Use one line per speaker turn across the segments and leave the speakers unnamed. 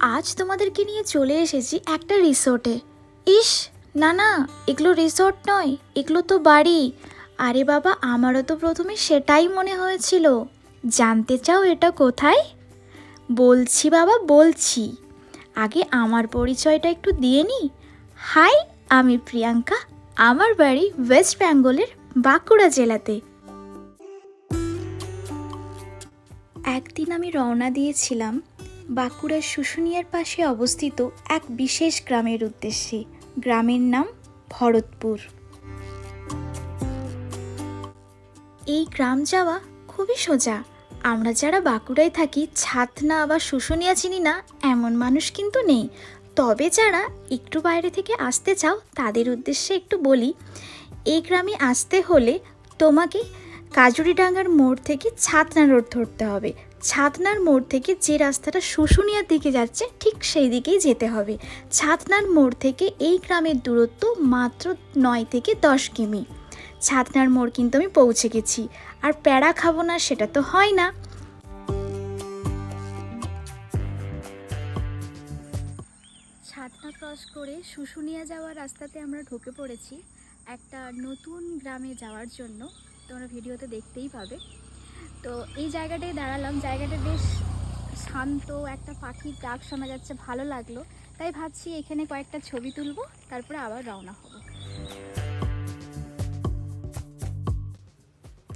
আজ তোমাদেরকে নিয়ে চলে এসেছি একটা রিসোর্টে। ইস, না না, এগুলো রিসোর্ট নয়, এগুলো তো বাড়ি। আরে বাবা, আমারও তো প্রথমে সেটাই মনে হয়েছিল। জানতে চাও এটা কোথায়? বলছি বাবা, বলছি। আগে আমার পরিচয়টা একটু দিয়ে নি। হাই, আমি প্রিয়াঙ্কা, আমার বাড়ি ওয়েস্ট বেঙ্গলের বাঁকুড়া জেলাতে। একদিন আমি রওনা দিয়েছিলাম বাঁকুড়ার শুশুনিয়ার পাশে অবস্থিত এক বিশেষ গ্রামের উদ্দেশ্যে। গ্রামের নাম ভরতপুর। এই গ্রাম যাওয়া খুবই সোজা। আমরা যারা বাঁকুড়ায় থাকি, ছাতনা বা শুশুনিয়া চিনি না, এমন মানুষ কিন্তু নেই। তবে যারা একটু বাইরে থেকে আসতে চাও, তাদের উদ্দেশ্যে একটু বলি, এই গ্রামে আসতে হলে তোমাকে কাজুরিডাঙ্গার মোড় থেকে ছাতনা রোড ধরতে হবে। ছাতনার মোড় থেকে যে রাস্তাটা শুশুনিয়ার দিকে যাচ্ছে, ঠিক সেই দিকেই যেতে হবে। ছাতনার মোড় থেকে এই গ্রামের দূরত্ব মাত্র নয় থেকে দশ কিমি। ছাতনার মোড় কিন্তু আমি পৌঁছে গেছি, আর প্যাড়া খাব না সেটা তো হয় না। ছাতনা ক্রস করে শুশুনিয়া যাওয়ার রাস্তাতে আমরা ঢুকে পড়েছি একটা নতুন গ্রামে যাওয়ার জন্য। তোমরা ভিডিওতে দেখতেই পাবে। তো এই জায়গাটায় দাঁড়ালাম। জায়গাটা বেশ শান্ত, একটা পাখির ডাক শোনা যাচ্ছে, ভালো লাগল। তাই ভাবছি এখানে কয়েকটা ছবি তুলবো, তারপরে আবার রওনা হব।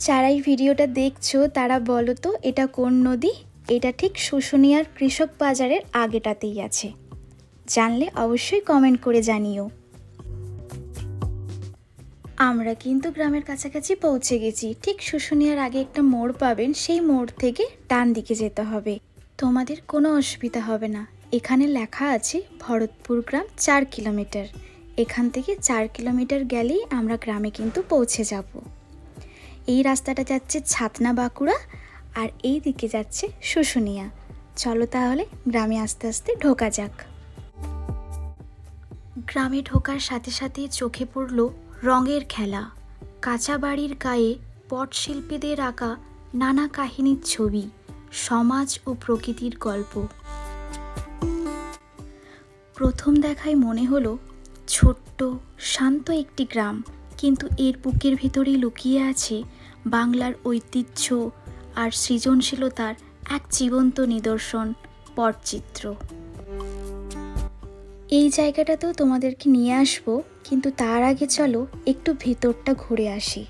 যারা এই ভিডিওটা দেখছ, তারা বলো তো, এটা কোন নদী? এটা ঠিক শুশুনিয়ার কৃষক বাজারের আগেটাতেই আছে। জানলে অবশ্যই কমেন্ট করে জানিও। আমরা কিন্তু গ্রামের কাছাকাছি পৌঁছে গেছি। ঠিক শুশুনিয়ার আগে একটা মোড় পাবেন, সেই মোড় থেকে ডান দিকে যেতে হবে। তোমাদের কোনো অসুবিধা হবে না। এখানে লেখা আছে ভরতপুর গ্রাম চার কিলোমিটার। এখান থেকে চার কিলোমিটার গেলেই আমরা গ্রামে কিন্তু পৌঁছে যাব। এই রাস্তাটা যাচ্ছে ছাতনা বাঁকুড়া আর এই দিকে যাচ্ছে শুশুনিয়া। চলো তাহলে গ্রামে আস্তে আস্তে ঢোকা যাক। গ্রামে ঢোকার সাথে সাথে চোখে পড়ল রঙের খেলা, কাঁচা বাড়ির গায়ে পটশিল্পীদের আঁকা নানা কাহিনীর ছবি, সমাজ ও প্রকৃতির গল্প। প্রথম দেখায় মনে হলো, ছোট্ট, শান্ত একটি গ্রাম, কিন্তু এর বুকের ভেতরেই লুকিয়ে আছে বাংলার ঐতিহ্য আর সৃজনশীলতার এক জীবন্ত নিদর্শন, পটচিত্র। এই জায়গাটাতেও তোমাদেরকে নিয়ে আসব কিন্তু তার আগে চলো একটু ভেতরটা ঘুরে আসি।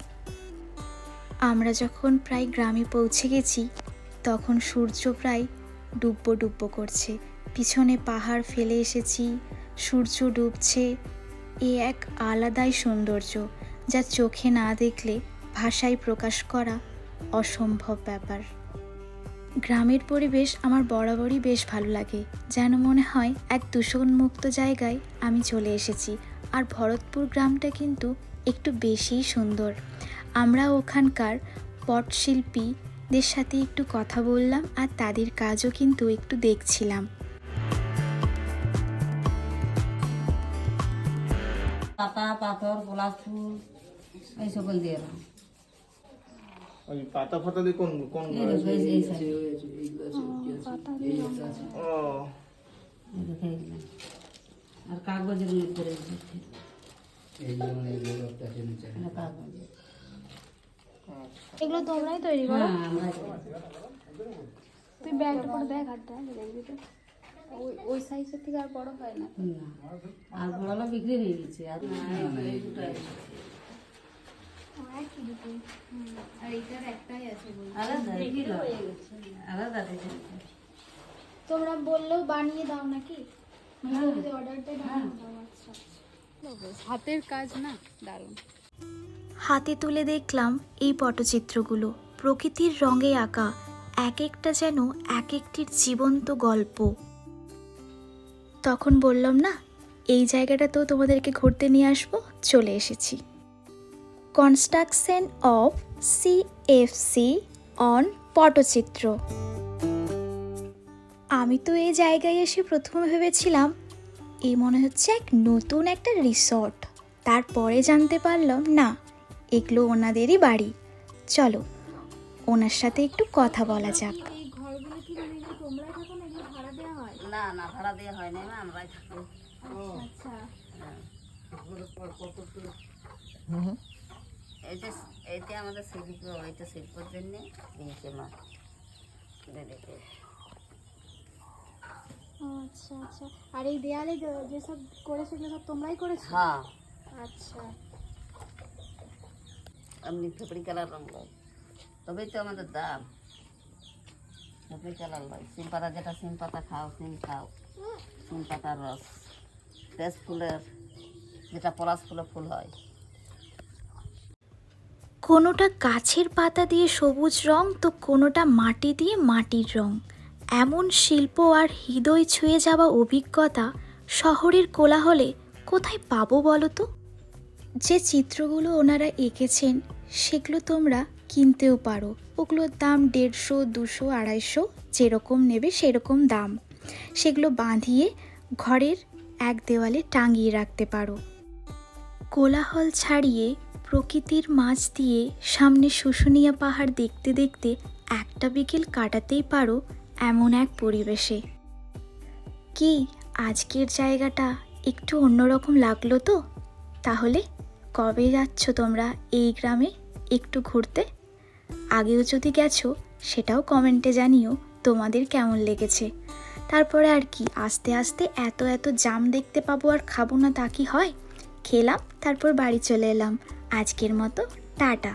আমরা যখন প্রায় গ্রামে পৌঁছে গেছি, তখন সূর্য প্রায় ডুব্বো ডুব্বো করছে। পিছনে পাহাড় ফেলে এসেছি, সূর্য ডুবছে। এ এক আলাদাই সৌন্দর্য যা চোখে না দেখলে ভাষায় প্রকাশ করা অসম্ভব ব্যাপার। গ্রামের পরিবেশ আমার বরাবরই বেশ ভালো লাগে। যেন মনে হয় এক দূষণমুক্ত জায়গায় আমি চলে এসেছি। আর ভরতপুর গ্রামটা কিন্তু একটু বেশিই সুন্দর আমরা ওখানকার পটশিল্পীদের সাথে একটু কথা বললাম আর তাদের কাজও কিন্তু একটু দেখছিলাম
পাতা পাথর গোলাপ ফুল এই সকল দিয়ে
ওই পাতা ফাতা দিয়ে কোন কোন ও।
আর কাগজের মধ্যে।
এগুলো তোমরাই তৈরি করো?
হ্যাঁ
তুই ব্যাগটা করে দেখ হাতটা দেখবি তো। ওই ওই সাইজের থেকে আর বড় হয় না।
আর বড়লো বিক্রি হয়ে গেছে আর হয়ে
তোমরা বললেও বানিয়ে দাও নাকি?
হাতের কাজ না, দারুণ।
হাতে তুলে দেখলাম এই পটচিত্রগুলো। প্রকৃতির রঙে আঁকা এক একটা যেন এক একটির জীবন্ত গল্প। তখন বললাম, না, এই জায়গাটাতেও তোমাদেরকে ঘুরতে নিয়ে আসব, চলে এসেছি। Construction of CFC on Patachitra. আমি তো এই জায়গায় এসে প্রথমে ভেবেছিলাম এই মনে হচ্ছে এক নতুন একটা রিসর্ট। তারপরে জানতে পারলাম না এগুলো ওনাদেরই বাড়ি। চলো ওনার সাথে একটু কথা বলা যাক।
এই ঘরগুলো কি মানে না ভাড়া দেওয়া হয়?
না না ভাড়া দিয়ে হয় না মা, আমরাই থাকি।
আচ্ছা।
হুম
এইটা এইটা আমাদের শিল্প এইটা শিল্পের জন্যে মা
আচ্ছা আচ্ছা। আর এই দেয়ালে যেসব করেছ সেগুলো সব তোমরাই করেছ?
হ্যাঁ।
আচ্ছা।
এমনি ফেপড়ি কালার লয় তবেই তো আমাদের দাম। ফেপড়ি কালার লয় সিম পাতা যেটা সিম পাতা খাও সিম খাও। সিম পাতার রস। তেজ ফুলের যেটা পলাশ ফুলের ফুল হয়।
কোনোটা গাছের পাতা দিয়ে সবুজ রং তো কোনোটা মাটি দিয়ে মাটির রং। এমন শিল্প আর হৃদয় ছুঁয়ে যাওয়া অভিজ্ঞতা শহরের কোলাহলে কোথায় পাবো বলো তো? যে চিত্রগুলো ওনারা এঁকেছেন, সেগুলো তোমরা কিনতেও পারো। ওগুলোর দাম দেড়শো, দুশো, আড়াইশো, যেরকম নেবে সেরকম দাম। সেগুলো বাঁধিয়ে ঘরের এক দেওয়ালে টাঙিয়ে রাখতে পারো। কোলাহল ছাড়িয়ে প্রকৃতির মাঝ দিয়ে সামনে শুশুনিয়া পাহাড় দেখতে দেখতে একটা বিকেল কাটাতেই পারো এমন এক পরিবেশে। কি, আজকের জায়গাটা একটু অন্যরকম লাগল তো? তাহলে কবে যাচ্ছ তোমরা এই গ্রামে একটু ঘুরতে? আগেও যদি গেছো, সেটাও কমেন্টে জানিও তোমাদের কেমন লেগেছে। তারপরে আর কি, আস্তে আস্তে এত এত জাম দেখতে পাবো আর খাব না তা কি হয়? খেলাম, তারপর বাড়ি চলে এলাম। আজকের মতো, টাটা।